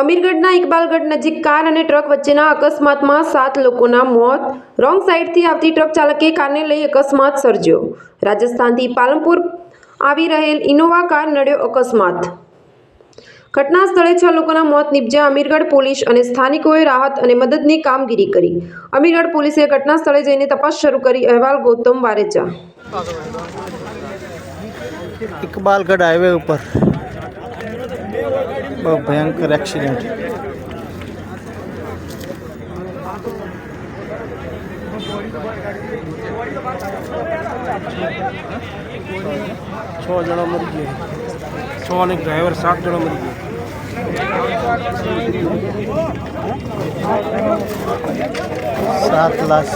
અમીરગઢના ઇકબાલગઢ નજીક કાર અને ટ્રક વચ્ચેના અકસ્માતમાં સાત લોકોના મોત. રોંગ સાઈડથી આવતી ટ્રક ચાલકે કારને લઈ અકસ્માત સર્જ્યો. રાજસ્થાનથી પાલનપુર આવી રહેલ ઇનોવા કાર નડ્યો અકસ્માત. ઘટના સ્થળે છ લોકોના મોત નિપજ્યા અમીરગઢ પોલીસ અને સ્થાનિકોએ રાહત અને મદદની કામગીરી કરી. અમીરગઢ પોલીસે ઘટના સ્થળે જઈને તપાસ શરૂ કરી. અહેવાલ ગૌતમ વારેચા ઇકબાલગઢ હાઈવે ઉપર. ભયંકર એક્સિડન્ટ. છ જણા મરી ગયા. છ અને ડ્રાઈવર સાત જણા મરી ગયા. સાત લાખ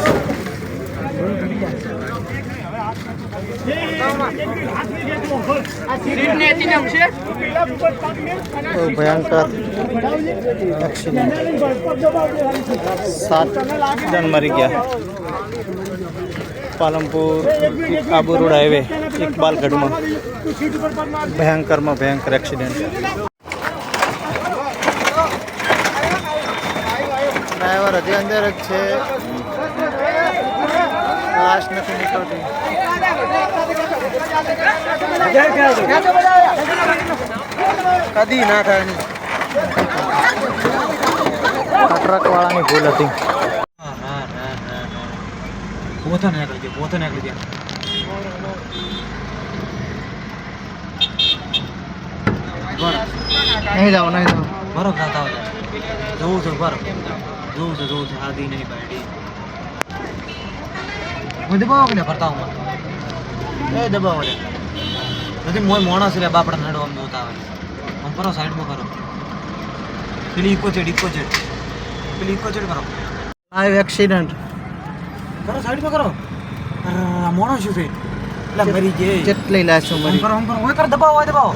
ભયંકર. એક્સિડન્ટ સાત જણ મરી ગયા. પાલનપુર, આબુ રોડ હાઈવે ઇકબાલગઢમાં ભયંકરમાં ભયંકર એક્સિડન્ટ. ડ્રાઈવર હજી અંદર જ છે. લાશ નથી નીકળતી. કદી ના થાય ટ્રક વાળાની ભૂલ હતી. પોતે નીકળી ગયા પોતે નીકળી ગયા. નહીં જાઓ નહીં જાઓ. બરફ જાતા હોય જોવું છે બરફ. જોવું છે જોવું છે. આદિ નહીં પાડી હું દબાવો ફરતા હું એ દબાવો લે. નથી મોય માણસ લે બાપડા નડો આમ જોતા હોય. આમ કરો સાઈડમાં કરો પેલી ઇકો ચેડ ઇકો ચેડ. પેલી ઇકો ચેડ કરો આ એક્સિડન્ટ કરો સાઈડમાં કરો. અરે આ શું છે? એટલે મરી ગયે. કેટલી લાશો મરી કરો આમ કરો. ઓય કરો દબાવો હોય દબાવો.